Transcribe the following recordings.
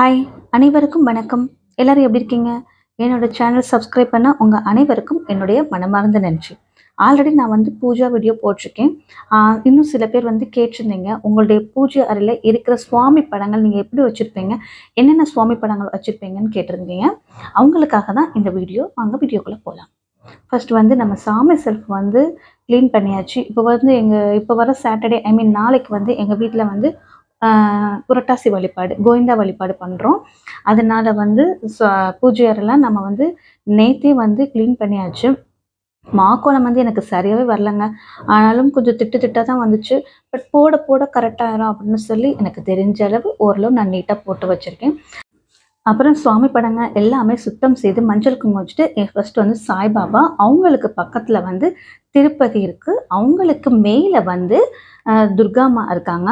Hi அனைவருக்கும் வணக்கம். எல்லோரும் எப்படி இருக்கீங்க? என்னோட சேனல் சப்ஸ்கிரைப் பண்ண உங்கள் அனைவருக்கும் என்னுடைய மனமார்ந்த நன்றி. ஆல்ரெடி நான் வந்து பூஜா வீடியோ போட்டிருக்கேன். இன்னும் சில பேர் வந்து கேட்டிருந்தீங்க உங்களுடைய பூஜை அறையில் இருக்கிற சுவாமி படங்கள் நீங்கள் எப்படி வச்சுருப்பீங்க? என்னென்ன சுவாமி படங்கள் வச்சுருப்பீங்கன்னு கேட்டிருந்தீங்க. அவங்களுக்காக தான் இந்த வீடியோ வாங்க வீடியோக்குள்ளே போகலாம் ஃபர்ஸ்ட் வந்து நம்ம சாமி செல்ஃப் வந்து க்ளீன் பண்ணியாச்சு. இப்போ வந்து எங்கள் இப்போ வர சாட்டர்டே ஐ மீன் நாளைக்கு வந்து எங்கள் வீட்டில் வந்து புரட்டாசி வழிபாடு கோவிந்தா வழிபாடு பண்ணுறோம் அதனால் வந்து ச- நம்ம வந்து நேத்தே வந்து க்ளீன் பண்ணியாச்சு. மாக்கோலம் வந்து எனக்கு சரியாகவே வரலங்க. ஆனாலும் கொஞ்சம் திட்டு திட்டாக தான் வந்துச்சு. பட் போட போட கரெக்டாயிரும் அப்படின்னு சொல்லி எனக்கு தெரிஞ்ச அளவு ஓரளவு நான் நீட்டாக போட்டு வச்சுருக்கேன். அப்புறம் சுவாமி படங்க எல்லாமே சுத்தம் செய்து மஞ்சள் குங்குமம் வச்சுட்டு ஃபஸ்ட்டு வந்து சாய்பாபா அவங்களுக்கு பக்கத்தில் வந்து திருப்பதி இருக்குது அவங்களுக்கு மேலே வந்து துர்காமா இருக்காங்க.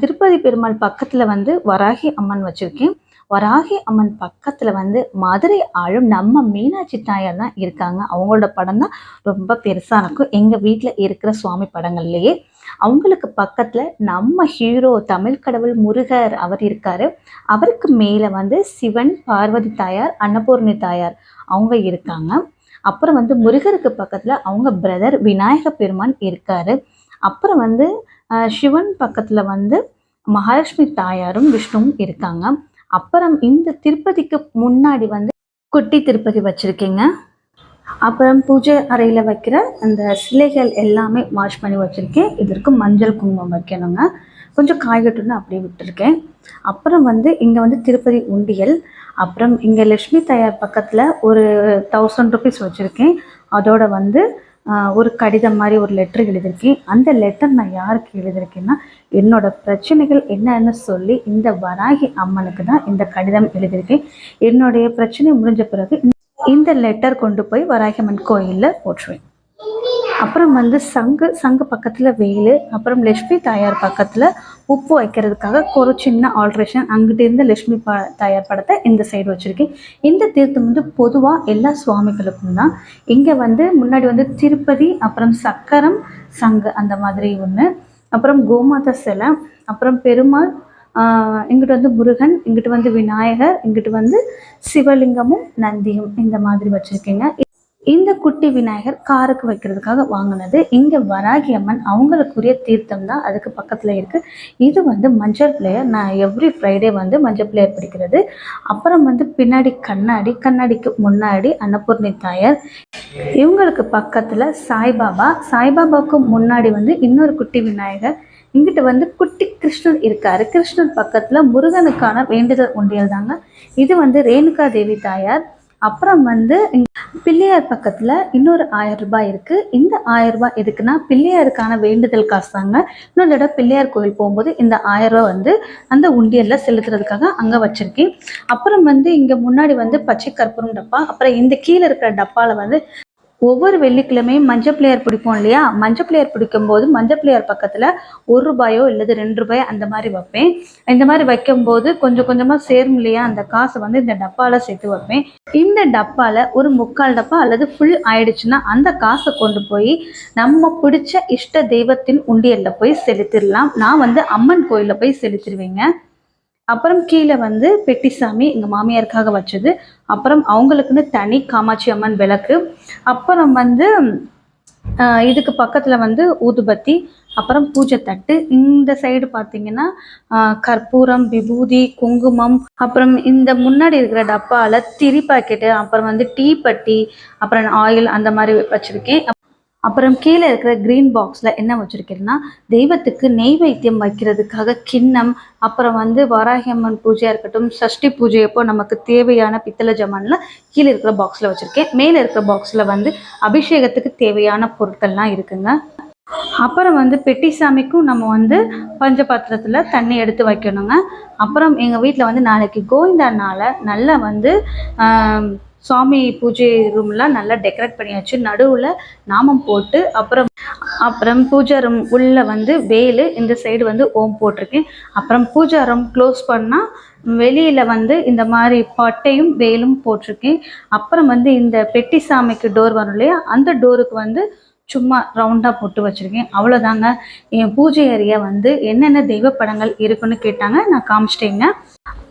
திருப்பதி பெருமாள் பக்கத்தில் வந்து வராகி அம்மன் வச்சுருக்கேன். வராகி அம்மன் பக்கத்தில் வந்து மதுரை ஆளும் நம்ம மீனாட்சி தாயார் தான் இருக்காங்க. அவங்களோட படம் தான் ரொம்ப பெருசாக இருக்கும். எங்கள் வீட்டில் இருக்கிற சுவாமி படங்கள்லேயே. அவங்களுக்கு பக்கத்தில் நம்ம ஹீரோ தமிழ் கடவுள் முருகர் அவர் இருக்கார். அவருக்கு மேலே வந்து சிவன் பார்வதி தாயார் அன்னபூர்ணி தாயார் அவங்க இருக்காங்க. அப்புறம் வந்து முருகருக்கு பக்கத்தில் அவங்க பிரதர் விநாயக பெருமான் இருக்கார். அப்புறம் வந்து சிவன் பக்கத்தில் வந்து மகாலட்சுமி தாயாரும் விஷ்ணுவும் இருக்காங்க. அப்புறம் இந்த திருப்பதிக்கு முன்னாடி வந்து குட்டி திருப்பதி வச்சுருக்கீங்க. அப்புறம் பூஜை அறையில் வைக்கிற அந்த சிலைகள் எல்லாமே வாஷ் பண்ணி வச்சுருக்கேன். இதற்கு மஞ்சள் குங்குமம் வைக்கணுங்க. கொஞ்சம் காய்கட்டுன்னு அப்படியே விட்டுருக்கேன். அப்புறம் வந்து இங்கே வந்து திருப்பதி உண்டியல். அப்புறம் இங்கே லக்ஷ்மி தயார் பக்கத்தில் ஒரு தௌசண்ட் ருபீஸ் வச்சுருக்கேன். அதோட வந்து ஒரு கடிதம் மாதிரி ஒரு லெட்டர் எழுதியிருக்கேன். அந்த லெட்டர் நான் யாருக்கு எழுதியிருக்கேன்னா என்னோட பிரச்சனைகள் என்னன்னு சொல்லி இந்த வராகி அம்மனுக்கு தான் இந்த கடிதம் எழுதியிருக்கேன். என்னுடைய பிரச்சனை முடிஞ்ச பிறகு இந்த லெட்டர் கொண்டு போய் வராகி அம்மன் கோயிலில் போட்டுருவேன் அப்புறம் வந்து சங்கு சங்கு பக்கத்தில் வேலு அப்புறம் லட்சுமி தாயார் பக்கத்தில் உப்பு வைக்கிறதுக்காக ஒரு சின்ன ஆல்ட்ரேஷன் அங்கிட்டு இருந்த லட்சுமி ப தாயார் படத்தை இந்த சைடு வச்சுருக்கேன். இந்த தீர்த்தம் வந்து பொதுவாக எல்லா சுவாமிகளுக்கும் தான். இங்கே வந்து முன்னாடி வந்து திருப்பதி அப்புறம் சக்கரம் சங்கு அந்த மாதிரி ஒன்று அப்புறம் கோமாதா சிலை அப்புறம் பெருமாள் இங்கிட்டு வந்து முருகன் இங்கிட்டு வந்து விநாயகர் இங்கிட்டு வந்து சிவலிங்கமும் நந்தியும் இந்த மாதிரி வச்சுருக்கீங்க. இந்த குட்டி விநாயகர் காருக்கு வைக்கிறதுக்காக வாங்கினது இங்கே வராகி அம்மன். அவங்களுக்குரிய தீர்த்தம் தான் அதுக்கு பக்கத்தில் இருக்குது இது வந்து மஞ்சள் பிளேயர் நான் எவ்ரி ஃப்ரைடே வந்து மஞ்சள் பிளேயர் பிடிக்கிறது. அப்புறம் வந்து பின்னாடி கண்ணாடி கண்ணாடிக்கு முன்னாடி அன்னபூர்ணி தாயார். இவங்களுக்கு பக்கத்தில் சாய்பாபா. சாய்பாபாவுக்கு முன்னாடி வந்து இன்னொரு குட்டி விநாயகர். இங்கிட்டு வந்து குட்டி கிருஷ்ணன் இருக்காரு. கிருஷ்ணன் பக்கத்தில் முருகனுக்கான வேண்டுதல் ஒன்றியல் தாங்க. இது வந்து ரேணுகா தேவி தாயார். அப்புறம் வந்து பிள்ளையார் பக்கத்தில் இன்னொரு ஆயிரம் ரூபாய் இருக்குது இந்த ஆயிரம் ரூபாய் எதுக்குன்னா பிள்ளையாருக்கான வேண்டுதல் காசு தாங்க இன்னொரு தடவை பிள்ளையார் கோயில் போகும்போது இந்த ஆயிரம் ரூபாய் வந்து அந்த உண்டியலில் செலுத்துறதுக்காக அங்கே வச்சுருக்கேன். அப்புறம் வந்து இங்கே முன்னாடி வந்து பச்சை கற்பூரம் டப்பா அப்புறம் இந்த கீழே இருக்கிற டப்பாவில் வந்து ஒவ்வொரு வெள்ளிக்கிழமையும் மஞ்சள் பிள்ளையார் பிடிப்போம் இல்லையா? மஞ்சள் பிள்ளையார் பிடிக்கும்போது மஞ்சள் பிள்ளையார் பக்கத்தில் ஒரு ரூபாயோ இல்லது ரெண்டு ரூபாயோ அந்த மாதிரி வைப்பேன். இந்த மாதிரி வைக்கும்போது கொஞ்சம் கொஞ்சமாக சேரும் இல்லையா? அந்த காசை வந்து இந்த டப்பாவில் சேர்த்து வைப்பேன். இந்த டப்பாவில் ஒரு முக்கால் டப்பா அல்லது ஃபுல் ஆயிடுச்சுன்னா அந்த காசை கொண்டு போய் நம்ம பிடிச்ச இஷ்ட தெய்வத்தின் உண்டியலில் போய் செலுத்திடலாம். நான் வந்து அம்மன் கோயிலில் போய் செலுத்திடுவேங்க. அப்புறம் கீழே வந்து பெட்டிசாமி எங்கள் மாமியாருக்காக வச்சது. அப்புறம் அவங்களுக்குன்னு தனி காமாட்சி அம்மன் விளக்கு. அப்புறம் வந்து ஆஹ், இதுக்கு பக்கத்தில் வந்து ஊதுபத்தி அப்புறம் பூஜை தட்டு. இந்த சைடு பார்த்தீங்கன்னா ஆஹ், கற்பூரம் விபூதி குங்குமம் அப்புறம் இந்த முன்னாடி இருக்கிற டப்பாவில் திரி பாக்கெட்டு அப்புறம் வந்து டீ பட்டி அப்புறம் ஆயில் அந்த மாதிரி வச்சுருக்கேன். அப்புறம் கீழே இருக்கிற க்ரீன் பாக்ஸில் என்ன வச்சுருக்கேன்னா தெய்வத்துக்கு நெய்வேத்தியம் வைக்கிறதுக்காக கிண்ணம் அப்புறம் வந்து வாராகி அம்மன் பூஜையாக இருக்கட்டும் சஷ்டி பூஜை அப்போ நமக்கு தேவையான பித்தளை ஜமான்லாம் கீழே இருக்கிற பாக்ஸில் வச்சுருக்கேன். மேலே இருக்கிற பாக்ஸில் வந்து அபிஷேகத்துக்கு தேவையான பொருட்கள்லாம் இருக்குங்க. அப்புறம் வந்து பெட்டி சாமிக்கும் நம்ம வந்து பஞ்சபாத்திரத்தில் தண்ணி எடுத்து வைக்கணுங்க. அப்புறம் எங்கள் வீட்டில் வந்து நாளைக்கு கோவிந்தானால நல்லா வந்து சுவாமி பூஜை ரூம்லாம் நல்லா டெக்கரேட் பண்ணியாச்சு நடுவில் நாமம் போட்டு அப்புறம் அப்புறம் பூஜா ரூம் உள்ளே வந்து வேலு இந்த சைடு வந்து ஓம் போட்டிருக்கேன். அப்புறம் பூஜா ரூம் க்ளோஸ் பண்ணால் வெளியில் வந்து இந்த மாதிரி பட்டையும் வேலும் போட்டிருக்கேன். அப்புறம் வந்து இந்த பெட்டி சாமிக்கு டோர் வரும் இல்லையா அந்த டோருக்கு வந்து சும்மா ரவுண்டாக போட்டு வச்சுருக்கேன். அவ்வளோதாங்க என் பூஜை அறையை வந்து என்னென்ன தெய்வ படங்கள் இருக்குன்னு கேட்டாங்க. நான் காமிச்சிட்டேங்க.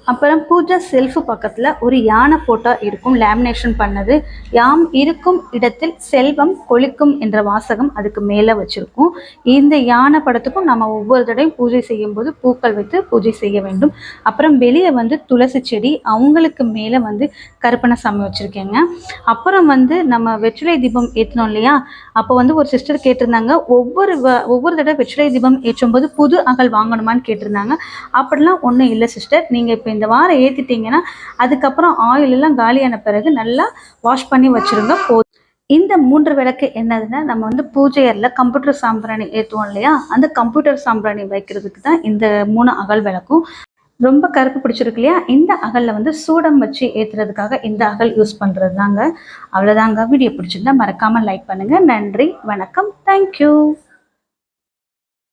அப்புறம் பூஜா செல்ஃப் பக்கத்தில் ஒரு யானை ஃபோட்டோ இருக்கும் லேமினேஷன் பண்ணது. யாம் இருக்கும் இடத்தில் செல்வம் கொளிக்கும் என்ற வாசகம் அதுக்கு மேலே வச்சுருக்கோம். இந்த யானை படத்துக்கும் நம்ம ஒவ்வொரு தடையும் பூஜை செய்யும்போது பூக்கள் வைத்து பூஜை செய்ய வேண்டும். அப்புறம் வெளியே வந்து துளசி செடி அவங்களுக்கு மேலே வந்து கருப்பண சாமி வச்சுருக்கேங்க. அப்புறம் வந்து நம்ம வெற்றிலை தீபம் ஏற்றினோம் இல்லையா? அப்போ வந்து ஒரு சிஸ்டர் கேட்டிருந்தாங்க ஒவ்வொரு வ- ஒவ்வொரு தடவை வெற்றிலை தீபம் ஏற்றும்போது புது அகல் வாங்கணுமான்னு கேட்டிருந்தாங்க. அப்படிலாம் ஒன்றும் இல்லை சிஸ்டர் நீங்கள் இப்போ இந்த வாரம் ஏற்றிட்டீங்கன்னா அதுக்கப்புறம் ஆயில் எல்லாம் காலியான பிறகு நல்லா வாஷ் பண்ணி வச்சுருங்க போதும். இந்த மூன்று விளக்கு என்னதுன்னா நம்ம வந்து பூஜை அறையில் கம்ப்யூட்டர் சாம்பிராணி ஏற்றுவோம் இல்லையா? அந்த கம்ப்யூட்டர் சாம்பிராணி வைக்கிறதுக்கு தான் இந்த மூணு அகல் விளக்கும். ரொம்ப கருப்பு பிடிச்சிருக்கு இல்லையா? இந்த அகலில் வந்து சூடம் வச்சு ஏற்றுறதுக்காக இந்த அகல் யூஸ் பண்ணுறது தாங்க அவ்வளோதாங்க வீடியோ பிடிச்சிருந்தா மறக்காமல் லைக் பண்ணுங்கள் நன்றி வணக்கம். தேங்க்யூ